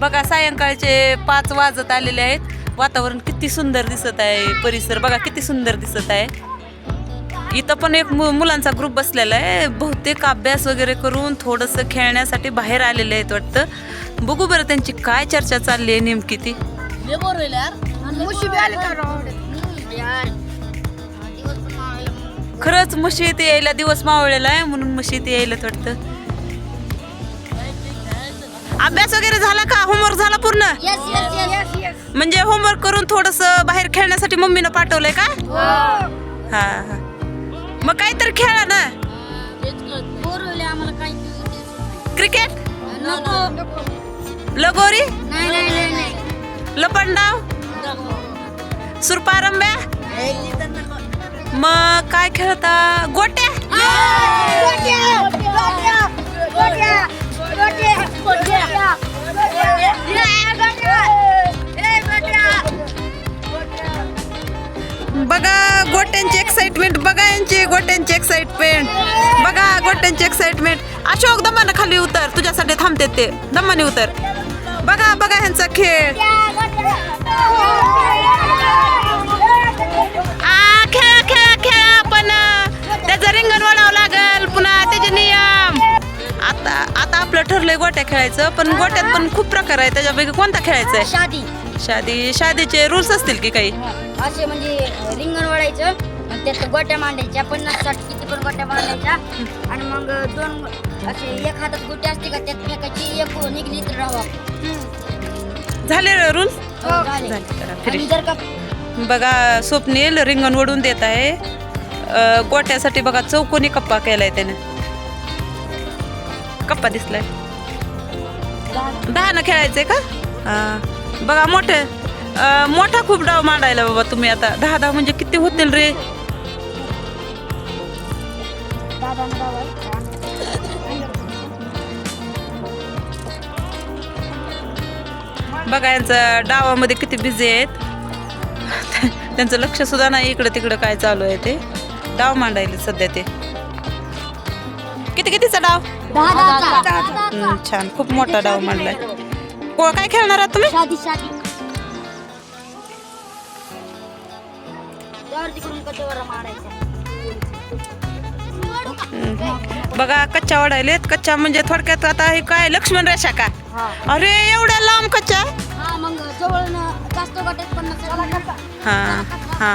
बघा सायंकाळचे पाच वाजत आलेले आहेत. वातावरण किती सुंदर दिसत आहे. परिसर बघा किती सुंदर दिसत आहे. इथं पण एक मु मुलांचा ग्रुप बसलेला आहे. बहुतेक अभ्यास वगैरे करून थोडंसं खेळण्यासाठी बाहेर आलेले आहेत वाटतं. बघू बरं त्यांची काय चर्चा चालली आहे नेमकी ती. खरंच मशीद यायला दिवस मावळलेला आहे म्हणून मशीद यायला वाटतं. अभ्यास वगैरे झाला का? होमवर्क झाला पूर्ण? म्हणजे होमवर्क करून थोडस बाहेर खेळण्यासाठी मम्मीनं पाठवलंय का? हा. हा मग काहीतरी खेळा ना. क्रिकेट लगोरी? लपंडाव? सुरपारंब्या? मग काय खेळता? गोट्या. बघा गोट्यांची एक्साइटमेंट बघा यांची गोट्यांची एक्साइटमेंट बघा गोट्यांची एक्साइटमेंट अशोक दमानं खाली उतर. तुझ्यासाठी थांबते ते. दमाने उतर. बघा बघा ह्यांचा खेळ. ठरलंय गोट्या खेळायचं पण गोट्यात पण खूप प्रकार आहे त्याच्यापैकी कोणता खेळायचा आहे? शादी. शादी. शादीचे रूल्स असतील की काही? असे म्हणजे रिंगण वळायचं आणि त्यात गोट्या मांडायच्या पन्नास साठ किती पण गोट्या मांडायच्या आणि मग दोन असे एक हातात गोटी असते का त्यात एक निघली तर राहावा. झाले रूल्स. झाले. आणि finish. जर का बघा स्वप्नील रिंगण ओढून देत आहे. अ, गोट्यासाठी बघा चौकोनी कप्पा केलाय त्याने. कप्पा दिसलाय. दहा न खेळायचंय का? हा. बघा मोठे मोठा खूप डाव मांडायला बाबा तुम्ही आता. दहा दहा म्हणजे किती होतील रे? बघा यांचं डावामध्ये किती बिझी आहेत. त्यांचं लक्ष सुद्धा नाही इकडं तिकडं काय चालू आहे ते. डाव मांडायले सध्या ते. किती कितीचा डाव? हम्म, छान. खूप मोठा डाव मांडलाय. को काय खेळणार आहात तुम्ही? शादी शादी. त्यावर तिकडून कचोरा मारायचा. हम्म. बघा कच्च्या वाढायलेत कच्च्या म्हणजे थोडक्यात आता हे काय? लक्ष्मण रेषा का? हा. अरे एवढ्या लांब कच्च्या हा मग जवळ जास्त गोट्यात पन्नास हा हा.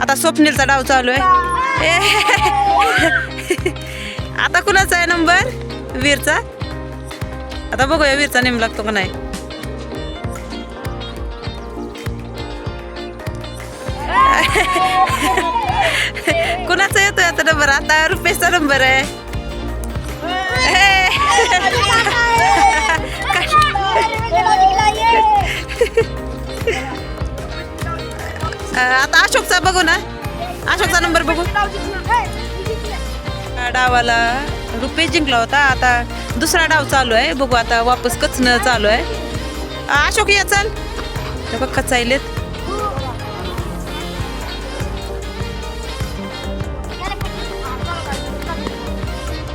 आता स्वप्नीलचा डाव चालू आहे. ए, आता कुणाचा आहे नंबर? वीरचा? आता बघूया वीरचा नेम लागतो का नाही. कुणाचा येतोय आता नंबर? आता रुपेशचा नंबर आहे. आता अशोकचा बघू ना. अशोकचा नंबर बघू. डावाला रुपेश जिंकला होता. आता दुसरा डाव चालू आहे. बघू आता वापस कचणं चालू आहे. अशोक या चाल. बघ कचायलेत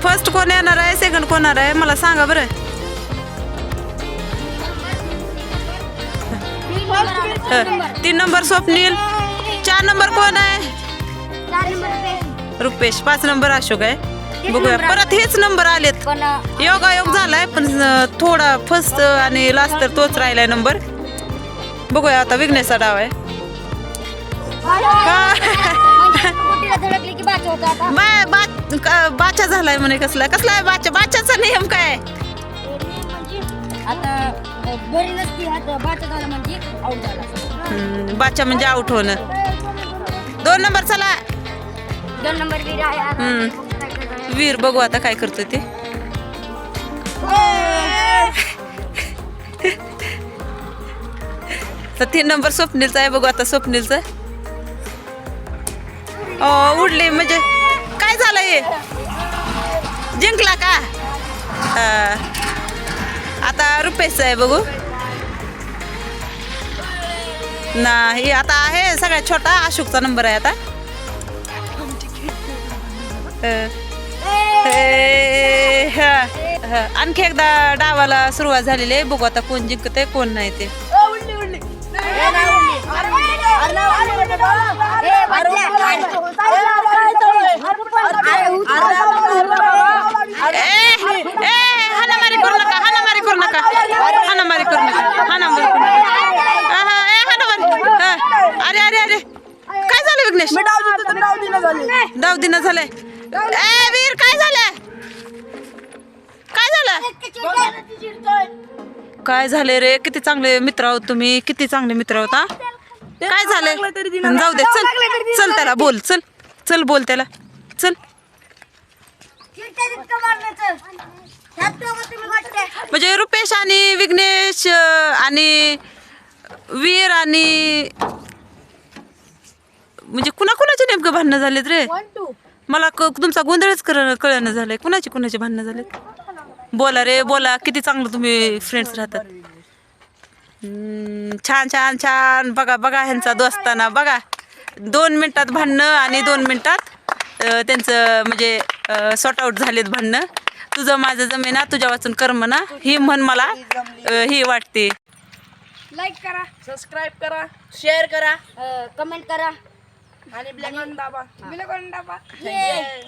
फर्स्ट कोण येणार आहे? सेकंड कोण आहे? मला सांगा बरं. हं, तीन नंबर स्वप्नील. चार नंबर कोण आहे? चार नंबर रुपेश. पाच नंबर अशोक आहे. बघूया. परत हेच नंबर आलेत. पण योगायोग झालाय पण अं, थोडा फर्स्ट आणि लास्ट तर तोच राहिलाय नंबर. बघूया आता विघ्नेशचा डाव आहे. गोटीला धडकली की बाच होता आता बा- का- बाचा झालाय म्हणे कसला. कसला आहे बाचा? बाचाचा नियम काय आता बरी नसती बाचा झाला म्हणजे आउट झाला हम्म, बाच्या म्हणजे आउट होणं दोन नंबर चला दोन नंबर वीर आहे आता हम्म. काय करणार आहे? वीर बघू आता काय करतो ते तर तीन नंबर स्वप्नीलचा आहे बघू आता स्वप्नीलचा ओ उडली म्हणजे काय झालं हे जिंकला का हा. आता रुपेशचा आहे बघू. नाही आता आहे सगळ्यात छोटा. अशोकचा नंबर आहे आता. हा, हा. आणखी एकदा डावाला सुरुवात झालेली आहे. बघू आता कोण जिंकत आहे कोण नाही ते ए, ए, हाणामारी करू नका हाणामारी करू नका हाणामारी करू नका हाणामारी करू नका आहा, ए, हाणामारी हा. अरे अरे अरे काय झालं विघ्नेश डाव झालंय. ए वीर काय झालं? काय झालं? काय झाले रे? किती चांगले मित्र आहोत तुम्ही. किती चांगले मित्र आहोत हा? काय झालंय? जाऊ दे चल चल त्याला बोल चल चल बोल त्याला. चल. म्हणजे रुपेश आणि विघ्नेश आणि वीर आणि म्हणजे कुणा कुणाचे नेमकं भांडणं झालेत रे? मला क- तुमचा गोंधळच कर कळणं झालंय. कुणाची कुणाची भांडणं झालेत? बोला रे बोला. किती चांगलं तुम्ही फ्रेंड्स राहतात. छान छान छान. बघा बघा ह्यांचा दोस्ताना. बघा दोन मिनिटात भांडणं आणि दोन मिनिटात त्यांचं म्हणजे सॉर्ट आऊट झालेत भांडणं. तुझं माझं जमेना तुझ्या वाचून कर्म ना. ही म्हण मला ही वाटते. लाईक करा. सबस्क्राईब करा. शेअर करा. कमेंट करा. आणि ब्लॅक दाबा ये.